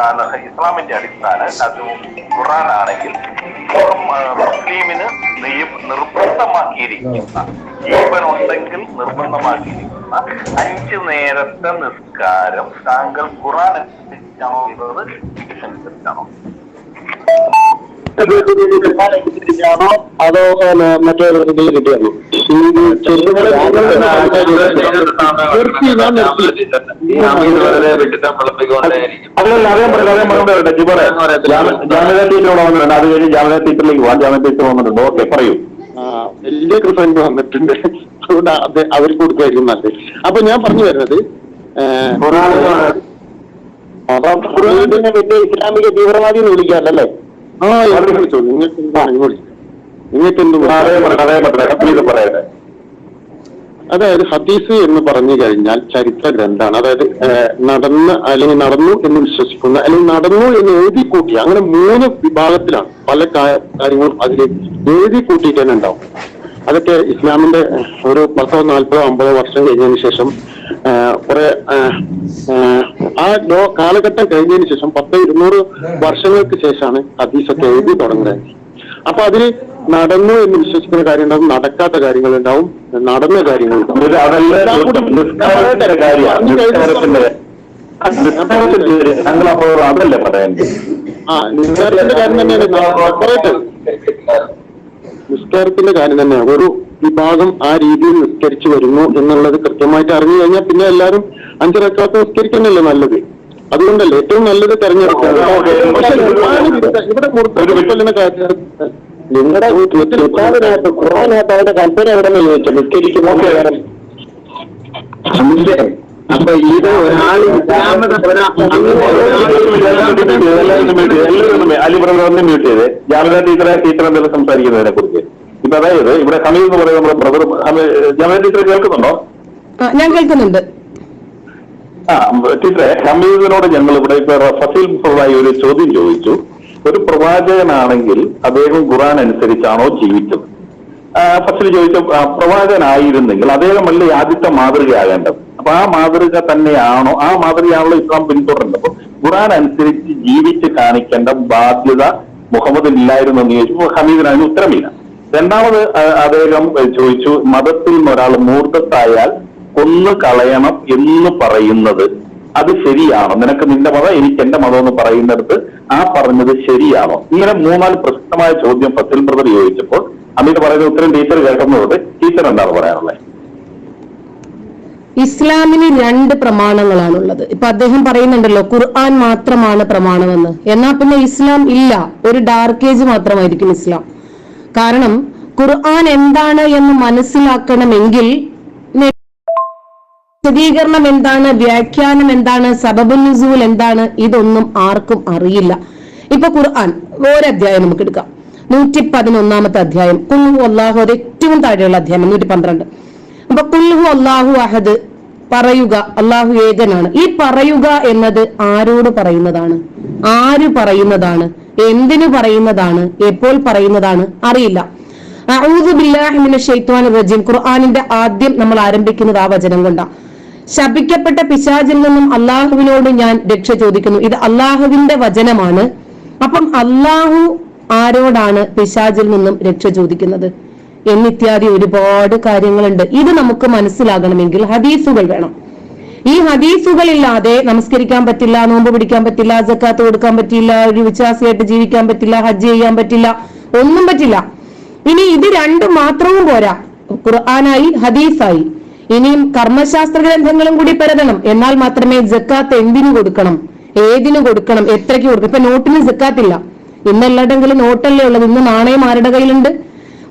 ഇസ്ലാമിന്റെ അടിസ്ഥാനം. അത് ഖുറാനാണെങ്കിൽ മുസ്ലിമിന് നിർബന്ധമാക്കിയിരിക്കുന്ന നിർബന്ധമാക്കിയിരിക്കുന്ന ജീവനുണ്ടെങ്കിൽ നിർബന്ധമാക്കിയിരിക്കുന്ന അഞ്ചു നേരത്തെ നിസ്കാരം. താങ്കൾ ഖുറാൻ അനുസരിച്ചാണോ എന്നത് അനുസരിച്ചാണോ? ആണോ അതോ മറ്റേ ഇതിൽ കിട്ടിയാണോ അല്ലല്ല അറിയാൻ പറ്റില്ല അറിയാൻ പറഞ്ഞിട്ട് ജിബറെ ജാമ്യത ടീച്ചറോട് വന്നിട്ടുണ്ട് അത് കഴിഞ്ഞ് ജാമ്യത ടീച്ചറിലേക്ക് പോവാം ജാമ്യത ടീച്ചർ വന്നിട്ടുണ്ട് ഓക്കെ പറയൂ വലിയ കൃഷ്ണൻ വന്നിട്ടുണ്ട് അതുകൊണ്ട് അത് അവർക്ക് കൊടുക്കുമായിരിക്കും നല്ലത് അപ്പൊ ഞാൻ പറഞ്ഞു വരുന്നത് ഖുർആനിനെ വലിയ ഇസ്ലാമിക തീവ്രവാദി എന്ന് വിളിക്കാമല്ലേ അതായത് ഹദീസ് എന്ന് പറഞ്ഞു കഴിഞ്ഞാൽ ചരിത്ര ഗ്രന്ഥാണ് അതായത് നടന്ന് അല്ലെങ്കിൽ നടന്നു എന്ന് വിശ്വസിക്കുന്ന അല്ലെങ്കിൽ നടന്നു എന്ന് എഴുതി കൂട്ടി അങ്ങനെ മൂന്ന് വിഭാഗത്തിലാണ് പല കാര്യങ്ങളും അതിൽ എഴുതി കൂട്ടിയിട്ട് തന്നെ ഉണ്ടാവും. അതൊക്കെ ഇസ്ലാമിന്റെ ഒരു പത്തോ നാൽപ്പതോ അമ്പതോ വർഷം കഴിഞ്ഞതിന് ശേഷം കുറെ ആ ലോ കാലഘട്ടം കഴിഞ്ഞതിന് ശേഷം പത്ത് ഇരുന്നൂറ് വർഷങ്ങൾക്ക് ശേഷമാണ് ഹദീസൊക്കെ എഴുതി തുടങ്ങുന്നത്. അപ്പൊ അതിൽ നടന്നു എന്ന് വിശ്വസിക്കുന്ന കാര്യം ഉണ്ടാവും നടക്കാത്ത കാര്യങ്ങൾ ഉണ്ടാവും നടന്ന കാര്യങ്ങൾ നിസ്കാരത്തിന്റെ ആ കാര്യം തന്നെയാണ് നിസ്കാരത്തിന്റെ കാര്യം തന്നെയാണ്. ഒരു വിഭാഗം ആ രീതിയിൽ നിസ്കരിച്ചു വരുന്നു എന്നുള്ളത് കൃത്യമായിട്ട് അറിഞ്ഞു കഴിഞ്ഞാൽ പിന്നെ എല്ലാവരും അഞ്ചരക്കാത്ത നിസ്കരിക്കുന്നല്ലേ നല്ലത് അതുകൊണ്ടല്ലേ ഏറ്റവും നല്ലത് തെരഞ്ഞെടുക്കുക പക്ഷെ ഇവിടെ കാര്യം നിങ്ങളുടെ ഖുർആാനകത്ത് ഖുർആാനകത്ത് അവരുടെ കൽപ്പന എവിടെ നിന്ന് ചോദിച്ചു നിസ്കരിക്കുമോ അപ്പൊ ഇത് ഒരാൾ ഇസ്ലാമത അലി ബ്രദറിനെ മ്യൂട്ട് ചെയ്ത് ജാമ്യത ടീച്ചറെ ടീച്ചർ എന്തെങ്കിലും സംസാരിക്കുന്നതിനെ കുറിച്ച് ഇപ്പൊ അതായത് ഇവിടെ ഹമീദ് എന്ന് പറയുന്ന നമ്മുടെ ബ്രദർ കേൾക്കുന്നുണ്ടോ ഞാൻ കേൾക്കുന്നുണ്ട് ആ ടീച്ചറെ ഹമീദിനോട് ഞങ്ങൾ ഇവിടെ ഇപ്പൊ ഫസീൽ മുഹമ്മദായി ഒരു ചോദ്യം ചോദിച്ചു. ഒരു പ്രവാചകനാണെങ്കിൽ അദ്ദേഹം ഖുറാൻ അനുസരിച്ചാണോ ജീവിച്ചത്? ഫസിൽ ചോദിച്ച പ്രവാചകനായിരുന്നെങ്കിൽ അദ്ദേഹമല്ലേ ആദ്യത്തെ മാതൃകയാകേണ്ടത്? അപ്പൊ ആ മാതൃക തന്നെയാണോ ആ മാതൃകയാണല്ലോ ഇസ്ലാം പിന്തുടരേണ്ടത്. ഖുറാൻ അനുസരിച്ച് ജീവിച്ച് കാണിക്കേണ്ട ബാധ്യത മുഹമ്മദ് ഇല്ലായിരുന്നു എന്ന് ചോദിച്ചു. ഹമീദിന് അതിന് ഉത്തരമില്ല. രണ്ടാമത് അദ്ദേഹം ചോദിച്ചു മതത്തിൽ നിന്ന് ഒരാൾ മൂർഖത്തായാൽ കൊന്നു കളയണം എന്ന് പറയുന്നത് അത് ശരിയാണോ? നിനക്ക് നിന്റെ മതം എനിക്ക് എന്റെ മതം എന്ന് പറയുന്നിടത്ത് ആ പറഞ്ഞത് ശരിയാണോ? ഇങ്ങനെ മൂന്നാൽ പ്രശ്നമായ ചോദ്യം ഫസിൽ ബ്രദർ ചോദിച്ചപ്പോൾ അമിത് പറയുന്ന ഉത്തരം ടീച്ചർ കേൾക്കുന്നതോട് ടീച്ചർ എന്താണ് പറയാനുള്ളത് ഇസ്ലാമിന് രണ്ട് പ്രമാണങ്ങളാണുള്ളത്. ഇപ്പൊ അദ്ദേഹം പറയുന്നുണ്ടല്ലോ ഖുർആൻ മാത്രമാണ് പ്രമാണമെന്ന്. എന്നാ പിന്നെ ഇസ്ലാം ഇല്ല. ഒരു ഡാർക്കേജ് മാത്രമായിരിക്കും ഇസ്ലാം. കാരണം ഖുർആൻ എന്താണ് എന്ന് മനസ്സിലാക്കണമെങ്കിൽ വിശദീകരണം എന്താണ്? വ്യാഖ്യാനം എന്താണ്? സബബുൽ നുസൂൽ എന്താണ്? ഇതൊന്നും ആർക്കും അറിയില്ല. ഇപ്പൊ ഖുർആൻ ഒരധ്യായം നമുക്ക് എടുക്കാം. നൂറ്റി പതിനൊന്നാമത്തെ അധ്യായം കുല്ലു അള്ളാഹു അത് ഏറ്റവും താഴെയുള്ള അധ്യായം നൂറ്റി പന്ത്രണ്ട് അപ്പൊ കുൽഹു അള്ളാഹു അഹദ് പറയുക അള്ളാഹു ഏകനാണ്. ഈ പറയുക എന്നത് ആരോട് പറയുന്നതാണ്? ആര് പറയുന്നതാണ്? എന്തിനു പറയുന്നതാണ്? എപ്പോൾ പറയുന്നതാണ്? അറിയില്ല. ബില്ലാഹി മിനശ് റജീം. ഖുർആനിന്റെ ആദ്യം നമ്മൾ ആരംഭിക്കുന്നത് ആ വചനം കൊണ്ടാണ് ശപിക്കപ്പെട്ട പിശാചിൽ നിന്നും അള്ളാഹുവിനോട് ഞാൻ രക്ഷ ചോദിക്കുന്നു. ഇത് അള്ളാഹുവിന്റെ വചനമാണ്. അപ്പം അള്ളാഹു ആരോടാണ് പിശാചിൽ നിന്നും രക്ഷ ചോദിക്കുന്നത്? എന്നിത്യാദി ഒരുപാട് കാര്യങ്ങളുണ്ട്. ഇത് നമുക്ക് മനസ്സിലാകണമെങ്കിൽ ഹദീസുകൾ വേണം. ഈ ഹദീസുകൾ ഇല്ലാതെ നമസ്കരിക്കാൻ പറ്റില്ല നോമ്പ് പിടിക്കാൻ പറ്റില്ല ജക്കാത്ത് കൊടുക്കാൻ പറ്റില്ല ഒരു വിശ്വാസിയായിട്ട് ജീവിക്കാൻ പറ്റില്ല ഹജ്ജ് ചെയ്യാൻ പറ്റില്ല ഒന്നും പറ്റില്ല. ഇനി ഇത് രണ്ടും മാത്രവും പോരാ. ഖുർആാനായി ഹദീസായി. ഇനിയും കർമ്മശാസ്ത്ര ഗ്രന്ഥങ്ങളും കൂടി പരതണം. എന്നാൽ മാത്രമേ ജക്കാത്ത് എന്തിനു കൊടുക്കണം? ഏതിനു കൊടുക്കണം? എത്രയ്ക്ക് കൊടുക്കണം? ഇപ്പൊ നോട്ടിന് ജക്കാത്തില്ല. ഇന്ന് എല്ലായിടെങ്കിലും നോട്ടല്ലേ ഉള്ളത്? ഇന്ന് നാണയം ആരുടെ കയ്യിലുണ്ട്?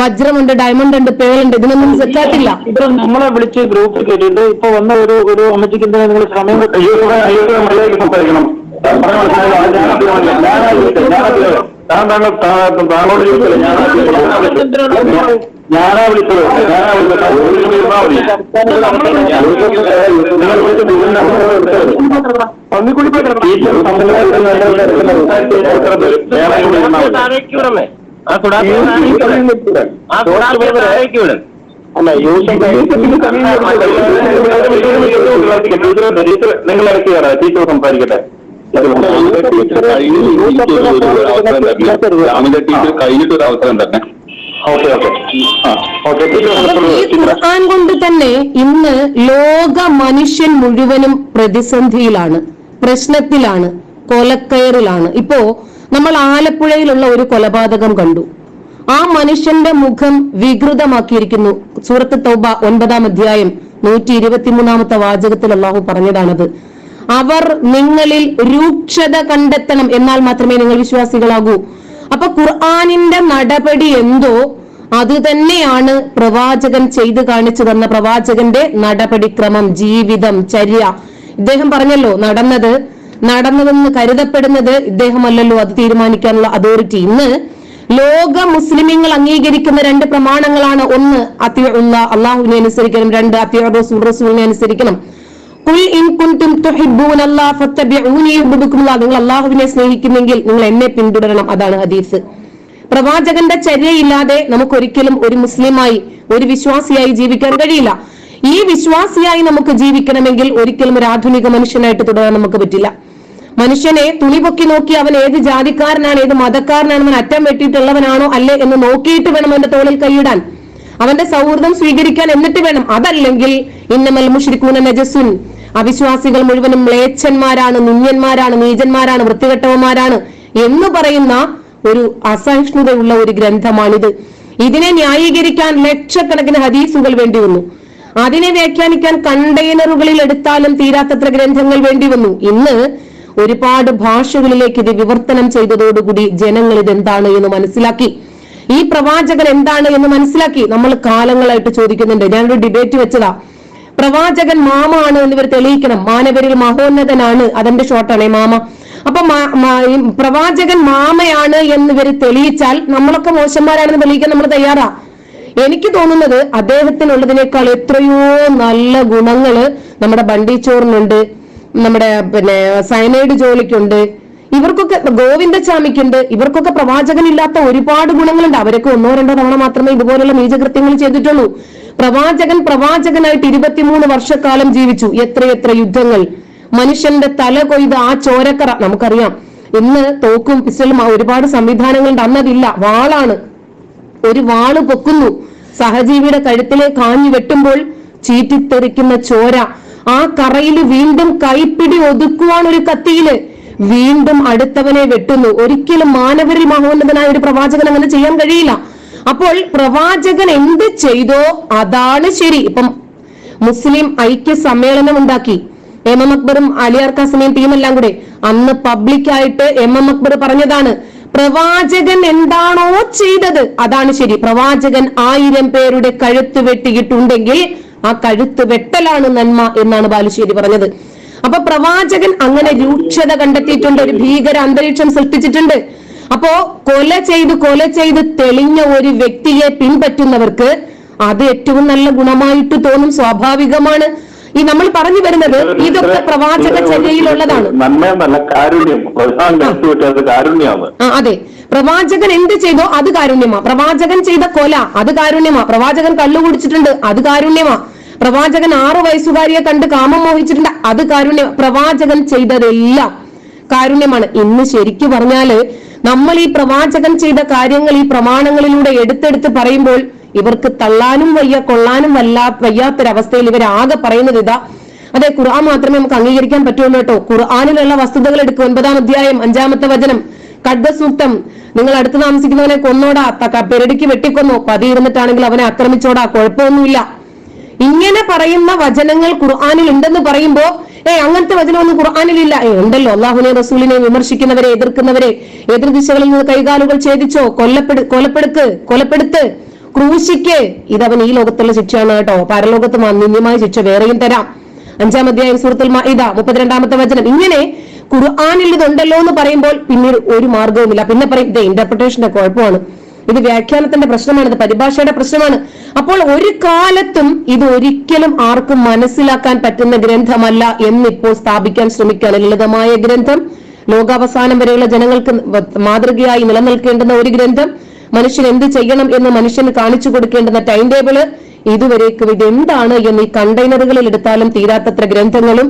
വജ്രമുണ്ട് ഡയമണ്ട് ഉണ്ട് പേളുണ്ട്. ഇതിനൊന്നും ജക്കാത്തില്ല. ഇപ്പൊ നമ്മളെ വിളിച്ച് ഗ്രൂപ്പ് കേട്ടിട്ട് ഇപ്പൊ വന്ന ഒരു ഒരു അമ്മച്ചിക്ക് എന്തിനാ നിങ്ങൾ സമയം സംസാരിക്കണം. താങ്കൾ താങ്കളോട് ചോദിച്ചില്ല ഞാൻ ഞാനാ വിളിച്ചത് ഞാനാ വിളിച്ചത്. അല്ല ടീച്ചർ നിങ്ങൾ ഇറക്കി തരാം ടീച്ചർ സംസാരിക്കട്ടെ ടീച്ചർ കഴിഞ്ഞിട്ട് ഒരു അവസരം തന്നെ ടീച്ചർ കഴിഞ്ഞിട്ട് ഒരു അവസരം തന്നെ ഈ ഖുർആൻ കൊണ്ട് തന്നെ ഇന്ന് ലോക മനുഷ്യൻ മുഴുവനും പ്രതിസന്ധിയിലാണ് പ്രശ്നത്തിലാണ് കൊലക്കയറിലാണ്. ഇപ്പോ നമ്മൾ ആലപ്പുഴയിലുള്ള ഒരു കൊലപാതകം കണ്ടു. ആ മനുഷ്യന്റെ മുഖം വികൃതമാക്കിയിരിക്കുന്നു. സൂറത്ത് തൗബ ഒൻപതാം അധ്യായം നൂറ്റി ഇരുപത്തിമൂന്നാമത്തെ വാചകത്തിൽ അള്ളാഹു പറഞ്ഞതാണത്. അവർ നിങ്ങളിൽ രൂക്ഷത കണ്ടെത്തണം എന്നാൽ മാത്രമേ നിങ്ങൾ വിശ്വാസികളാകൂ. അപ്പൊ ഖുർആാനിന്റെ നടപടി എന്തോ അത് തന്നെയാണ് പ്രവാചകൻ ചെയ്തു കാണിച്ചു തന്ന പ്രവാചകന്റെ നടപടിക്രമം ജീവിതം ചര്യ. ഇദ്ദേഹം പറഞ്ഞല്ലോ നടന്നത് നടന്നതെന്ന് കരുതപ്പെടുന്നത് ഇദ്ദേഹമല്ലല്ലോ അത് തീരുമാനിക്കാനുള്ള അതോറിറ്റി. ഇന്ന് ലോക മുസ്ലിമീങ്ങൾ അംഗീകരിക്കുന്ന രണ്ട് പ്രമാണങ്ങളാണ്. ഒന്ന് അത്യുള്ള അള്ളാഹുവിനെ അനുസരിക്കണം. രണ്ട് അത്യ റസൂലിനെ അനുസരിക്കണം. നിങ്ങൾ അള്ളാഹുവിനെ സ്നേഹിക്കുന്നെങ്കിൽ നിങ്ങൾ എന്നെ പിന്തുടരണം. അതാണ് ഹദീസ്. പ്രവാചകന്റെ ചര്യയില്ലാതെ നമുക്ക് ഒരിക്കലും ഒരു മുസ്ലിമായി ഒരു വിശ്വാസിയായി ജീവിക്കാൻ കഴിയില്ല. ഈ വിശ്വാസിയായി നമുക്ക് ജീവിക്കണമെങ്കിൽ ഒരിക്കലും ഒരു ആധുനിക മനുഷ്യനായിട്ട് തുടരാൻ നമുക്ക് പറ്റില്ല. മനുഷ്യനെ തുണി പൊക്കി നോക്കി അവൻ ഏത് ജാതിക്കാരനാണ് ഏത് മതക്കാരനാണ് അവൻ അറ്റം വെട്ടിയിട്ടുള്ളവനാണോ അല്ലേ എന്ന് നോക്കിയിട്ട് വേണം അവന്റെ തോളിൽ കൈയിടാൻ. അവന്റെ സൗഹൃദം സ്വീകരിക്കാൻ എന്നിട്ട് വേണം. അതല്ലെങ്കിൽ ഇന്നമൽ മുഷ്രിഖൂന നജസുൻ. അവിശ്വാസികൾ മുഴുവനും മ്ലേച്ഛന്മാരാണ് നുഞ്ഞന്മാരാണ് നീചന്മാരാണ് വൃത്തികെട്ടവന്മാരാണ് എന്ന് പറയുന്ന ഒരു അസഹിഷ്ണുതയുള്ള ഒരു ഗ്രന്ഥമാണിത്. ഇതിനെ ന്യായീകരിക്കാൻ ലക്ഷക്കണക്കിന് ഹദീസുകൾ വേണ്ടി വന്നു. അതിനെ വ്യാഖ്യാനിക്കാൻ കണ്ടെയ്നറുകളിൽ എടുത്താലും തീരാത്തത്ര ഗ്രന്ഥങ്ങൾ വേണ്ടി വന്നു. ഇന്ന് ഒരുപാട് ഭാഷകളിലേക്ക് ഇത് വിവർത്തനം ചെയ്തതോടുകൂടി ജനങ്ങൾ ഇതെന്താണ് എന്ന് മനസ്സിലാക്കി. ഈ പ്രവാചകൻ എന്താണ് എന്ന് മനസ്സിലാക്കി. നമ്മൾ കാലങ്ങളായിട്ട് ചോദിക്കുന്നുണ്ട്. ഞാനൊരു ഡിബേറ്റ് വെച്ചതാ. പ്രവാചകൻ മാമ ആണ് എന്ന് ഇവർ തെളിയിക്കണം. മാനവരിൽ മഹോന്നതനാണ്. അതെന്റെ ഷോർട്ടാണ് മാമ. അപ്പൊ പ്രവാചകൻ മാമയാണ് എന്ന് ഇവർ തെളിയിച്ചാൽ നമ്മളൊക്കെ മോശന്മാരാണെന്ന് തെളിയിക്കാൻ നമ്മൾ തയ്യാറാ. എനിക്ക് തോന്നുന്നത് അദ്ദേഹത്തിനുള്ളതിനേക്കാൾ എത്രയോ നല്ല ഗുണങ്ങൾ നമ്മുടെ ബണ്ടിച്ചോറിനുണ്ട് നമ്മുടെ പിന്നെ സൈനൈഡ് ജോലിക്കുണ്ട്. ഇവർക്കൊക്കെ ഗോവിന്ദസ്വാമിക്കുണ്ട്. ഇവർക്കൊക്കെ പ്രവാചകനില്ലാത്ത ഒരുപാട് ഗുണങ്ങളുണ്ട്. അവരൊക്കെ ഒന്നോ രണ്ടോ തവണ മാത്രമേ ഇതുപോലുള്ള നീചകൃത്യങ്ങൾ ചെയ്തിട്ടുള്ളൂ. പ്രവാചകൻ പ്രവാചകനായിട്ട് ഇരുപത്തിമൂന്ന് വർഷക്കാലം ജീവിച്ചു. എത്രയെത്ര യുദ്ധങ്ങൾ. മനുഷ്യന്റെ തല കൊയ്ത് ആ ചോരക്കറ നമുക്കറിയാം. ഇന്ന് തോക്കും പിസ്റ്റലും ഒരുപാട് സംവിധാനങ്ങളുണ്ട്. അന്നതില്ല. വാളാണ്. ഒരു വാൾ പൊക്കുന്നു. സഹജീവിയുടെ കഴുത്തിലെ കാഞ്ഞു വെട്ടുമ്പോൾ ചീറ്റിത്തെറിക്കുന്ന ചോര. ആ കറയിൽ വീണ്ടും കൈപ്പിടി ഒതുക്കുവാൻ ഒരു കത്തിയിൽ വീണ്ടും അടുത്തവനെ വെട്ടുന്നു. ഒരിക്കലും മാനവരി മഹോന്നതനായ ഒരു പ്രവാചകൻ അങ്ങനെ ചെയ്യാൻ കഴിയില്ല. അപ്പോൾ പ്രവാചകൻ എന്ത് ചെയ്തോ അതാണ് ശരി. ഇപ്പം മുസ്ലിം ഐക്യ സമ്മേളനം ഉണ്ടാക്കി. എം എം അക്ബറും അലിയാർ കാസിനെയും ടീമെല്ലാം കൂടെ അന്ന് പബ്ലിക്കായിട്ട് എം എം അക്ബർ പറഞ്ഞതാണ് പ്രവാചകൻ എന്താണോ ചെയ്തത് അതാണ് ശരി. പ്രവാചകൻ ആയിരം പേരുടെ കഴുത്ത് വെട്ടിയിട്ടുണ്ടെങ്കിൽ ആ കഴുത്ത് വെട്ടലാണ് നന്മ എന്നാണ് ബാലുശ്ശേരി പറഞ്ഞത്. അപ്പൊ പ്രവാചകൻ അങ്ങനെ രൂക്ഷത കണ്ടെത്തിയിട്ടുണ്ട് ഒരു ഭീകര അന്തരീക്ഷം സൃഷ്ടിച്ചിട്ടുണ്ട്. അപ്പോ കൊല ചെയ്ത് കൊല ചെയ്ത് തെളിഞ്ഞ ഒരു വ്യക്തിയെ പിൻപറ്റുന്നവർക്ക് അത് ഏറ്റവും നല്ല ഗുണമായിട്ട് തോന്നും സ്വാഭാവികമാണ്. ഈ നമ്മൾ പറഞ്ഞു വരുന്നത് ഇതൊക്കെ പ്രവാചക ചര്യയിലുള്ളതാണ്. അതെ. പ്രവാചകൻ എന്ത് ചെയ്തോ അത് കാരുണ്യമാ. പ്രവാചകൻ ചെയ്ത കൊല അത് കാരുണ്യമാ. പ്രവാചകൻ കള്ളു കുടിച്ചിട്ടുണ്ട് അത് കാരുണ്യമാ. പ്രവാചകൻ ആറു വയസ്സുകാരിയെ കണ്ട് കാമം മോഹിച്ചിട്ടുണ്ട് അത് കാരുണ്യ പ്രവാചകൻ ചെയ്തതെല്ലാം കാരുണ്യമാണ്. ഇന്ന് ശരിക്കു പറഞ്ഞാൽ നമ്മൾ ഈ പ്രവാചകൻ ചെയ്ത കാര്യങ്ങൾ ഈ പ്രമാണങ്ങളിലൂടെ എടുത്തെടുത്ത് പറയുമ്പോൾ ഇവർക്ക് തള്ളാനും വയ്യ കൊള്ളാനും വല്ലാ വയ്യാത്തൊരവസ്ഥയിൽ ഇവർ ആകെ പറയുന്നത് ഇതാ. അതെ ഖുർആൻ മാത്രമേ നമുക്ക് അംഗീകരിക്കാൻ പറ്റുള്ളൂ കേട്ടോ. ഖുർആാനിലുള്ള വസ്തുതകൾ എടുക്കും ഒൻപതാം അധ്യായം അഞ്ചാമത്തെ വചനം. കഡ്ഡസൂക്തം നിങ്ങൾ അടുത്ത് താമസിക്കുന്നവനെ കൊന്നോടാ. പെരടിക്ക് വെട്ടിക്കൊന്നോ. പതി ഇരുന്നിട്ടാണെങ്കിൽ അവനെ ആക്രമിച്ചോടാ. കുഴപ്പമൊന്നുമില്ല. ഇങ്ങനെ പറയുന്ന വചനങ്ങൾ ഖുർആാനിൽ ഉണ്ടെന്ന് പറയുമ്പോ ഏ അങ്ങനത്തെ വചനമൊന്നും ഖുർആാനിലില്ല. ഏ ഉണ്ടല്ലോ. അള്ളാഹുനെ റസൂലിനെ വിമർശിക്കുന്നവരെ എതിർക്കുന്നവരെ എതിർ ദിശകളിൽ നിന്ന് കൈകാലുകൾ ഛേദിച്ചോ കൊല്ലപ്പെടു കൊലപ്പെടുക്ക് കൊലപ്പെടുത്ത് ക്രൂശിക്ക്. ഇതവൻ ഈ ലോകത്തുള്ള ശിക്ഷയാണ് കേട്ടോ. പരലോകത്ത് മാന്യമായ ശിക്ഷ വേറെയും തരാം. അഞ്ചാം അധ്യായം സൂറത്തുൽ മാഇദ മുപ്പത്തിരണ്ടാമത്തെ വചനം. ഇങ്ങനെ ഖുർആാനിൽ ഇതുണ്ടല്ലോ എന്ന് പറയുമ്പോൾ പിന്നീട് ഒരു മാർഗവുമില്ല പിന്നെ പറയും ഇത് ഇന്റർപ്രിട്ടേഷന്റെ കുഴപ്പമാണ്. ഇത് വ്യാഖ്യാനത്തിന്റെ പ്രശ്നമാണ് ഇത് പരിഭാഷയുടെ പ്രശ്നമാണ്. അപ്പോൾ ഒരു കാലത്തും ഇത് ഒരിക്കലും ആർക്കും മനസ്സിലാക്കാൻ പറ്റുന്ന ഗ്രന്ഥമല്ല എന്നിപ്പോൾ സ്ഥാപിക്കാൻ ശ്രമിക്കുകയാണ്. ലളിതമായ ഗ്രന്ഥം ലോകാവസാനം വരെയുള്ള ജനങ്ങൾക്ക് മാതൃകയായി നിലനിൽക്കേണ്ടുന്ന ഒരു ഗ്രന്ഥം മനുഷ്യൻ എന്ത് ചെയ്യണം എന്ന് മനുഷ്യന് കാണിച്ചു കൊടുക്കേണ്ടുന്ന ടൈം ടേബിൾ ഇതുവരേക്കും ഇത് എന്താണ് എന്ന് ഈ കണ്ടെയ്നറുകളിൽ എടുത്താലും തീരാത്തത്ര ഗ്രന്ഥങ്ങളും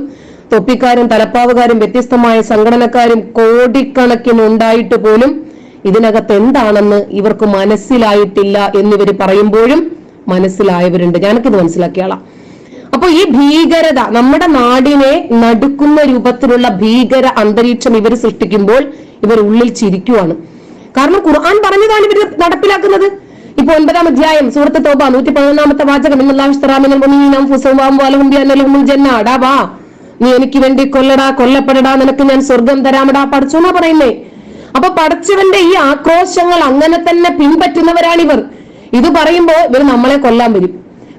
തൊപ്പിക്കാരും തലപ്പാവുകാരും വ്യത്യസ്തമായ സംഘടനക്കാരും കോടിക്കണക്കിന് ഉണ്ടായിട്ട് പോലും ഇതിനകത്ത് എന്താണെന്ന് ഇവർക്ക് മനസ്സിലായിട്ടില്ല എന്നിവർ പറയുമ്പോഴും മനസ്സിലായവരുണ്ട്. ഞാനൊക്കിത് മനസ്സിലാക്കിയാളാ. അപ്പൊ ഈ ഭീകരത നമ്മുടെ നാടിനെ നടുക്കുന്ന രൂപത്തിലുള്ള ഭീകര അന്തരീക്ഷം ഇവർ സൃഷ്ടിക്കുമ്പോൾ ഇവർ ഉള്ളിൽ ചിരിക്കുവാണ്. കാരണം ഖുർആൻ പറഞ്ഞതാണ് ഇവർ നടപ്പിലാക്കുന്നത്. ഇപ്പൊ ഒൻപതാം അധ്യായം സുഹൃത്ത് തോബ നൂറ്റി പതിനൊന്നാമത്തെ വാചകം ജന്നാടാ നീ എനിക്ക് വേണ്ടി കൊല്ലടാ കൊല്ലപ്പെടടാ നിനക്ക് ഞാൻ സ്വർഗം തരാമടാ പഠിച്ചോന്നാ പറയുന്നേ. അപ്പൊ പടച്ചവന്റെ ഈ ആക്രോശങ്ങൾ അങ്ങനെ തന്നെ പിൻപറ്റുന്നവരാണിവർ. ഇത് പറയുമ്പോൾ ഇവർ നമ്മളെ കൊല്ലാൻ വരും.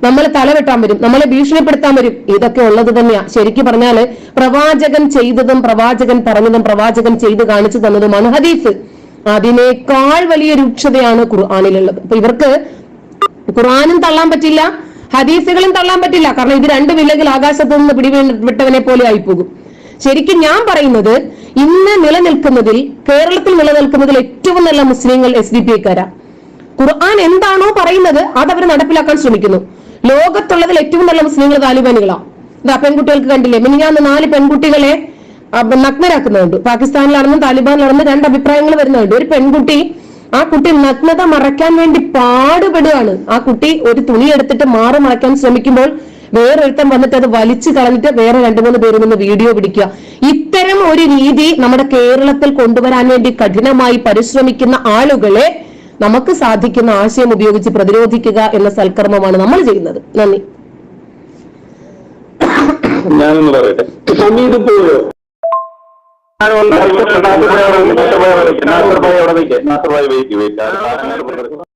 നമ്മളെ തലവെട്ടാൻ വരും. നമ്മളെ ഭീഷണിപ്പെടുത്താൻ വരും. ഇതൊക്കെ ഉള്ളത് തന്നെയാ. ശരിക്ക് പറഞ്ഞാൽ പ്രവാചകൻ ചെയ്തതും പ്രവാചകൻ പറഞ്ഞതും പ്രവാചകൻ ചെയ്ത് കാണിച്ചു തന്നതുമാണ് ഹദീസ്. അതിനേക്കാൾ വലിയ രൂക്ഷതയാണ് ഖുർആാനിലുള്ളത്. അപ്പൊ ഇവർക്ക് ഖുർആാനും തള്ളാൻ പറ്റില്ല ഹദീസുകളും തള്ളാൻ പറ്റില്ല. കാരണം ഇത് രണ്ട് വില്ലകൾ ആകാശത്തു നിന്ന് പിടിവിട്ടവനെ പോലെ പോകും ശരിക്കും ഞാൻ പറയുന്നത് ഇന്ന് നിലനിൽക്കുന്നതിൽ കേരളത്തിൽ നിലനിൽക്കുന്നതിൽ ഏറ്റവും നല്ല മുസ്ലിങ്ങൾ എസ് ഡി പി ഐക്കാരാ ഖുർആൻ എന്താണോ പറയുന്നത് അത് അവർ നടപ്പിലാക്കാൻ ശ്രമിക്കുന്നു. ലോകത്തുള്ളതിൽ ഏറ്റവും നല്ല മുസ്ലിങ്ങൾ താലിബാനികളാണ് ഇതാ പെൺകുട്ടികൾക്ക് കണ്ടില്ലേ മിനിഞ്ഞാന്ന് നാല് പെൺകുട്ടികളെ നഗ്നരാക്കുന്നുണ്ട് പാകിസ്ഥാനിലാണെന്നും താലിബാനിലാണെന്നും രണ്ട് അഭിപ്രായങ്ങൾ വരുന്നുണ്ട്. ഒരു പെൺകുട്ടി ആ കുട്ടി നഗ്നത മറയ്ക്കാൻ വേണ്ടി പാടുപെടുകയാണ് ആ കുട്ടി ഒരു തുണി എടുത്തിട്ട് മാറി മറയ്ക്കാൻ ശ്രമിക്കുമ്പോൾ വേറൊരുത്തൻ വന്നിട്ട് അത് വലിച്ചു കളഞ്ഞിട്ട് വേറെ രണ്ടു മൂന്ന് പേരിൽ നിന്ന് വീഡിയോ പിടിക്കുക. ഇത്തരം ഒരു രീതി നമ്മുടെ കേരളത്തിൽ കൊണ്ടുവരാൻ വേണ്ടി കഠിനമായി പരിശ്രമിക്കുന്ന ആളുകളെ നമുക്ക് സാധിക്കുന്ന ആശയം ഉപയോഗിച്ച് പ്രതിരോധിക്കുക എന്ന സൽക്കർമ്മമാണ് നമ്മൾ ചെയ്യുന്നത്. നന്ദി. ഞാനൊന്ന് പറയട്ടെ. അവിടെ നിൽക്കെ. Wait wait